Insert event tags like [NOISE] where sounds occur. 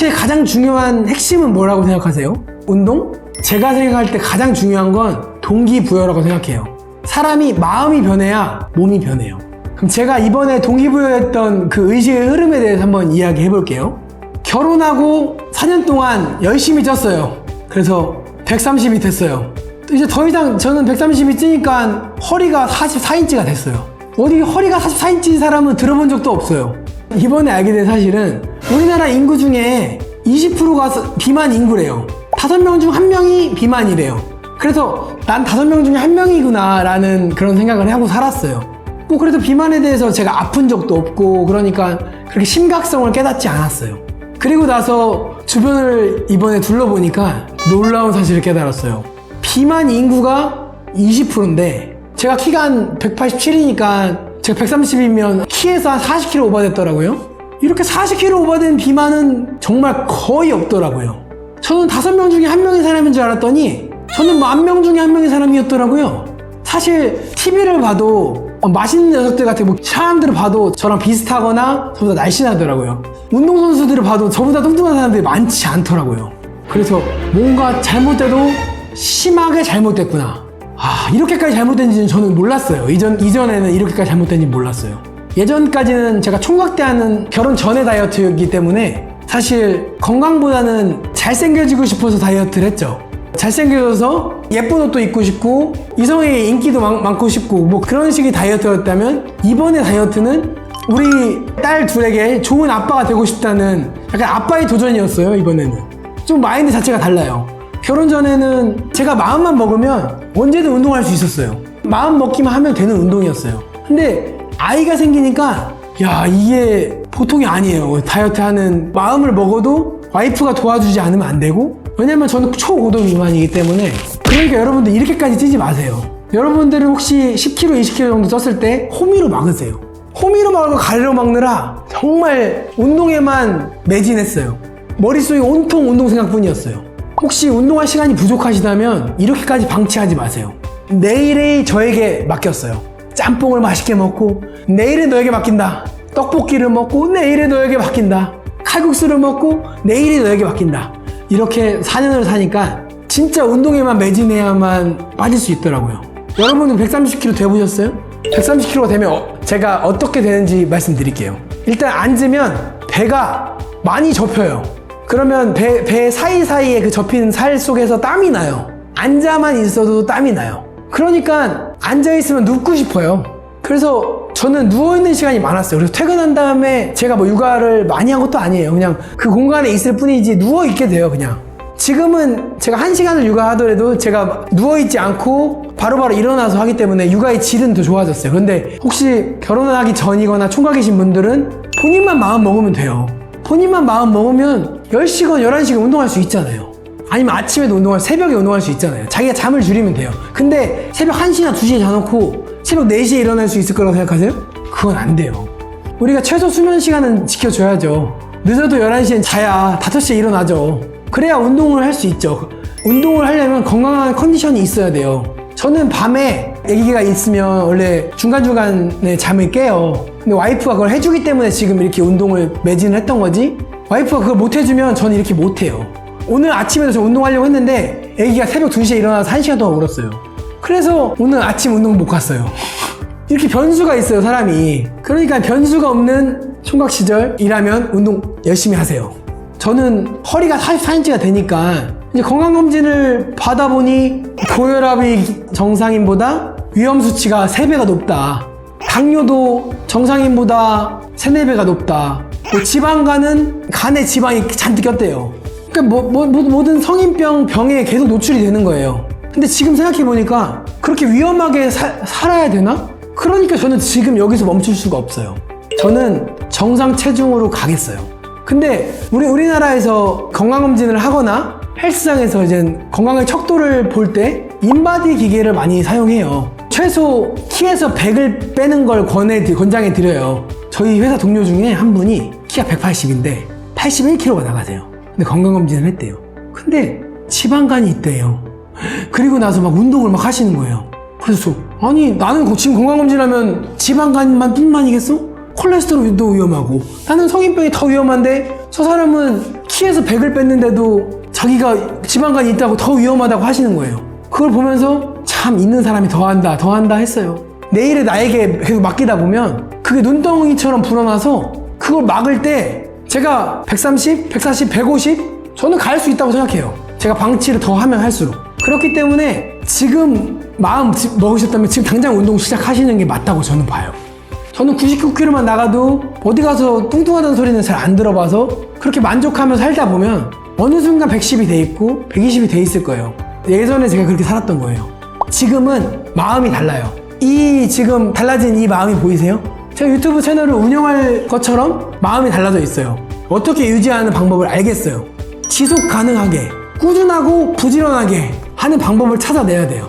다이어트의 가장 중요한 핵심은 뭐라고 생각하세요? 운동? 제가 생각할 때 가장 중요한 건 동기부여라고 생각해요. 사람이 마음이 변해야 몸이 변해요. 그럼 제가 이번에 동기부여했던 그 의식의 흐름에 대해서 한번 이야기해 볼게요. 결혼하고 4년 동안 열심히 쪘어요. 그래서 130이 됐어요. 또 이제 더 이상 저는 130이 찌니까 허리가 44인치가 됐어요. 어디 허리가 44인치인 사람은 들어본 적도 없어요. 이번에 알게 된 사실은 우리나라 인구 중에 20%가 비만 인구래요. 5명 중 1명이 비만이래요. 그래서 난 5명 중에 1명이구나 라는 그런 생각을 하고 살았어요. 뭐 그래도 비만에 대해서 제가 아픈 적도 없고 그러니까 그렇게 심각성을 깨닫지 않았어요. 그리고 나서 주변을 이번에 둘러보니까 놀라운 사실을 깨달았어요. 비만 인구가 20%인데 제가 키가 한 187이니까 제가 130이면 키에서 한 40kg 오버됐더라고요. 이렇게 40kg 오버된 비만은 정말 거의 없더라고요. 저는 5명 중에 1명의 사람인 줄 알았더니 저는 만 명 중에 1명의 사람이었더라고요. 사실 TV를 봐도 어, 맛있는 녀석들 같은 뭐 사람들을 봐도 저랑 비슷하거나 저보다 날씬하더라고요. 운동선수들을 봐도 저보다 뚱뚱한 사람들이 많지 않더라고요. 그래서 뭔가 잘못돼도 심하게 잘못됐구나. 아, 이렇게까지 잘못된지는 저는 몰랐어요. 이전, 이전에는 이렇게까지 잘못된지 몰랐어요. 예전까지는 제가 총각대하는 결혼 전에 다이어트였기 때문에 사실 건강보다는 잘생겨지고 싶어서 다이어트를 했죠. 잘생겨져서 예쁜 옷도 입고 싶고 이성의 인기도 많, 많고 싶고 뭐 그런 식의 다이어트였다면 이번에 다이어트는 우리 딸 둘에게 좋은 아빠가 되고 싶다는 약간 아빠의 도전이었어요 이번에는. 좀 마인드 자체가 달라요. 결혼 전에는 제가 마음만 먹으면 언제든 운동할 수 있었어요. 마음 먹기만 하면 되는 운동이었어요. 근데 아이가 생기니까 야 이게 보통이 아니에요. 다이어트 하는 마음을 먹어도 와이프가 도와주지 않으면 안 되고 왜냐면 저는 초고도 비만이기 때문에 그러니까 여러분들 이렇게까지 찌지 마세요. 여러분들은 혹시 10kg, 20kg 정도 쪘을 때 호미로 막으세요. 호미로 막고 가래로 막느라 정말 운동에만 매진했어요. 머릿속에 온통 운동 생각뿐이었어요. 혹시 운동할 시간이 부족하시다면 이렇게까지 방치하지 마세요. 내일이 저에게 맡겼어요 짬뽕을 맛있게 먹고 내일은 너에게 맡긴다 떡볶이를 먹고 내일은 너에게 맡긴다 칼국수를 먹고 내일이 너에게 맡긴다 이렇게 4년을 사니까 진짜 운동에만 매진해야만 빠질 수 있더라고요. 여러분은 130kg 돼보셨어요? 130kg가 되면 어- 제가 어떻게 되는지 말씀드릴게요. 일단 앉으면 배가 많이 접혀요. 그러면 배, 배 사이사이에 그 접힌 살 속에서 땀이 나요. 앉아만 있어도 땀이 나요. 그러니까 앉아있으면 눕고 싶어요. 그래서 저는 누워있는 시간이 많았어요. 그래서 퇴근한 다음에 제가 뭐 육아를 많이 한 것도 아니에요. 그냥 그 공간에 있을 뿐이지 누워있게 돼요, 그냥. 지금은 제가 한 시간을 육아하더라도 제가 누워있지 않고 바로바로 일어나서 하기 때문에 육아의 질은 더 좋아졌어요. 근데 혹시 결혼을 하기 전이거나 총각이신 분들은 본인만 마음 먹으면 돼요. 본인만 마음 먹으면 10시간, 11시간 운동할 수 있잖아요. 아니면 아침에도 운동할, 새벽에 운동할 수 있잖아요. 자기가 잠을 줄이면 돼요. 근데 새벽 1시나 2시에 자놓고 새벽 4시에 일어날 수 있을 거라고 생각하세요? 그건 안 돼요. 우리가 최소 수면 시간은 지켜줘야죠. 늦어도 11시엔 자야 5시에 일어나죠. 그래야 운동을 할 수 있죠. 운동을 하려면 건강한 컨디션이 있어야 돼요. 저는 밤에 아기가 있으면 원래 중간중간에 잠을 깨요. 근데 와이프가 그걸 해주기 때문에 지금 이렇게 운동을 매진을 했던 거지. 와이프가 그걸 못 해주면 저는 이렇게 못 해요. 오늘 아침에도 저 운동하려고 했는데 아기가 새벽 2시에 일어나서 1시간 동안 울었어요. 그래서 오늘 아침 운동 못 갔어요. [LAUGHS] 이렇게 변수가 있어요, 사람이. 그러니까 변수가 없는 총각 시절이라면 운동 열심히 하세요. 저는 허리가 44인치가 되니까 이제 건강검진을 받아보니 고혈압이 정상인보다 위험 수치가 3배가 높다. 당뇨도 정상인보다 3, 4배가 높다. 뭐 지방간은 간에 지방이 잔뜩 꼈대요. 그러니까 뭐, 뭐, 뭐- 모든 성인병 병에 계속 노출이 되는 거예요. 근데 지금 생각해보니까 그렇게 위험하게 사- 살아야 되나? 그러니까 저는 지금 여기서 멈출 수가 없어요. 저는 정상 체중으로 가겠어요. 근데 우리 우리나라에서 건강검진을 하거나 헬스장에서 이제 건강의 척도를 볼 때 인바디 기계를 많이 사용해요. 최소 키에서 100을 빼는 걸 권해 권장해 드려요. 저희 회사 동료 중에 한 분이 키가 180인데 81kg가 나가세요. 근데 건강검진을 했대요. 근데 지방간이 있대요. 그리고 나서 막 운동을 막 하시는 거예요. 그래서 저, 아니 나는 거- 지금 건강검진하면 지방간만 뿐만이겠어? 콜레스테롤도 위험하고 나는 성인병이 더 위험한데 저 사람은 키에서 100을 뺐는데도 자기가 지방간이 있다고 더 위험하다고 하시는 거예요. 그걸 보면서 참 있는 사람이 더 한다, 더 한다 했어요. 내일의 나에게 계속 맡기다 보면 그게 눈덩이처럼 불어나서 그걸 막을 때 제가 130, 140, 150 저는 갈 수 있다고 생각해요. 제가 방치를 더 하면 할수록. 그렇기 때문에 지금 마음 지- 먹으셨다면 지금 당장 운동 시작하시는 게 맞다고 저는 봐요. 저는 99kg만 나가도 어디 가서 뚱뚱하다는 소리는 잘 안 들어봐서 그렇게 만족하며 살다 보면 어느 순간 110이 돼 있고 120이 돼 있을 거예요. 예전에 제가 그렇게 살았던 거예요. 지금은 마음이 달라요. 이 지금 달라진 이 마음이 보이세요? 제가 유튜브 채널을 운영할 것처럼 마음이 달라져 있어요. 어떻게 유지하는 방법을 알겠어요. 지속 가능하게, 꾸준하고 부지런하게 하는 방법을 찾아내야 돼요.